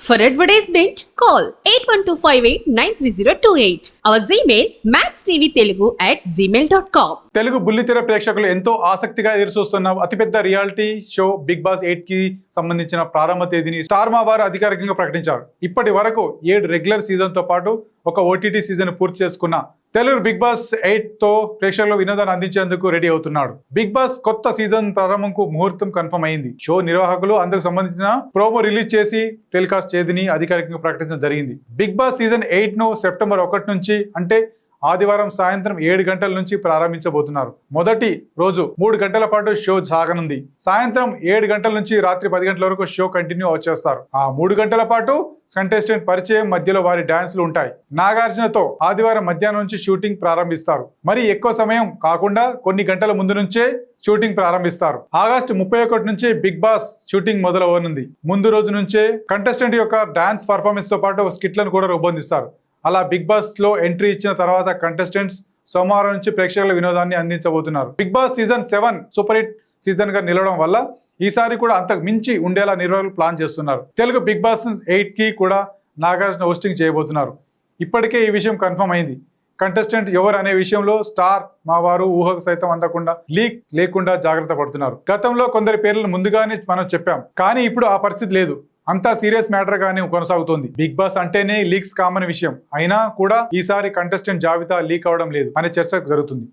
For advertisement, call 8125893028. Our Gmail, maxtvtelugu at gmail.com. Telugu బుల్లితెర ప్రేక్షకులు ఎంతో ఆసక్తిగా ఎదురుచూస్తున్న అతిపెద్ద రియాలిటీ షో బిగ్ బాస్ ఎయిట్కి సంబంధించిన ప్రారంభ తేదీని స్టార్ మా వారు అధికారికంగా ప్రకటించారు ఇప్పటి వరకు ఏడు రెగ్యులర్ సీజన్తో పాటు ఒక ఓటీటీ సీజన్ పూర్తి చేసుకున్న తెలుగు బిగ్ బాస్ ఎయిట్తో ప్రేక్షకులు వినోదాన్ని అందించేందుకు రెడీ అవుతున్నాడు. బిగ్ బాస్ కొత్త సీజన్ ప్రారంభంకు ముహూర్తం కన్ఫర్మ్ అయింది. షో నిర్వాహకులు అందుకు సంబంధించిన ప్రోమో రిలీజ్ చేసి టెలికాస్ట్ చేదిని అధికారికంగా ప్రకటించడం జరిగింది. బిగ్ బాస్ సీజన్ ఎయిట్ను సెప్టెంబర్ ఒకటి నుంచి అంటే ఆదివారం సాయంత్రం ఏడు గంటల నుంచి ప్రారంభించబోతున్నారు. మొదటి రోజు మూడు గంటల పాటు షో సాగనుంది. సాయంత్రం ఏడు గంటల నుంచి రాత్రి పది గంటల వరకు షో కంటిన్యూ వచ్చేస్తారు ఆ మూడు గంటల పాటు కంటెస్టెంట్ పరిచయం మధ్యలో వారి డాన్స్లు ఉంటాయి. నాగార్జునతో ఆదివారం మధ్యాహ్నం నుంచి షూటింగ్ ప్రారంభిస్తారు. మరి ఎక్కువ సమయం కాకుండా కొన్ని గంటల ముందు నుంచే షూటింగ్ ప్రారంభిస్తారు. ఆగస్టు ముప్పై ఒకటి నుంచి బిగ్ బాస్ షూటింగ్ మొదలవనుంది. ముందు రోజు నుంచే కంటెస్టెంట్ యొక్క డాన్స్ పర్ఫార్మెన్స్తో పాటు స్కిట్లను కూడా రూపొందిస్తారు. అలా బిగ్ బాస్లో ఎంట్రీ ఇచ్చిన తర్వాత కంటెస్టెంట్స్ సోమవారం నుంచి ప్రేక్షకుల వినోదాన్ని అందించబోతున్నారు. Bigg Boss season seven super hit సీజన్గా నిలవడం వల్ల ఈసారి కూడా అంతకు మించి ఉండేలా నిర్వాహకులు ప్లాన్ చేస్తున్నారు. తెలుగు బిగ్ బాస్ ఎయిట్కి కూడా నాగార్జున హోస్టింగ్ చేయబోతున్నారు. ఇప్పటికే ఈ విషయం కన్ఫర్మ్ అయింది. కంటెస్టెంట్ ఎవరు అనే విషయంలో స్టార్ మా వారు ఊహకు సైతం అందకుండా లీక్ లేకుండా జాగ్రత్త పడుతున్నారు. గతంలో కొందరి పేర్లను ముందుగానే మనం చెప్పాం. కానీ ఇప్పుడు ఆ పరిస్థితి లేదు. అంతా సీరియస్ మ్యాటర్ గానే కొనసాగుతోంది. బిగ్ బాస్ అంటేనే లీక్స్ కామన్ విషయం. అయినా కూడా ఈసారి కంటెస్టెంట్ జాబితా లీక్ అవడం లేదు అనే చర్చ జరుగుతుంది.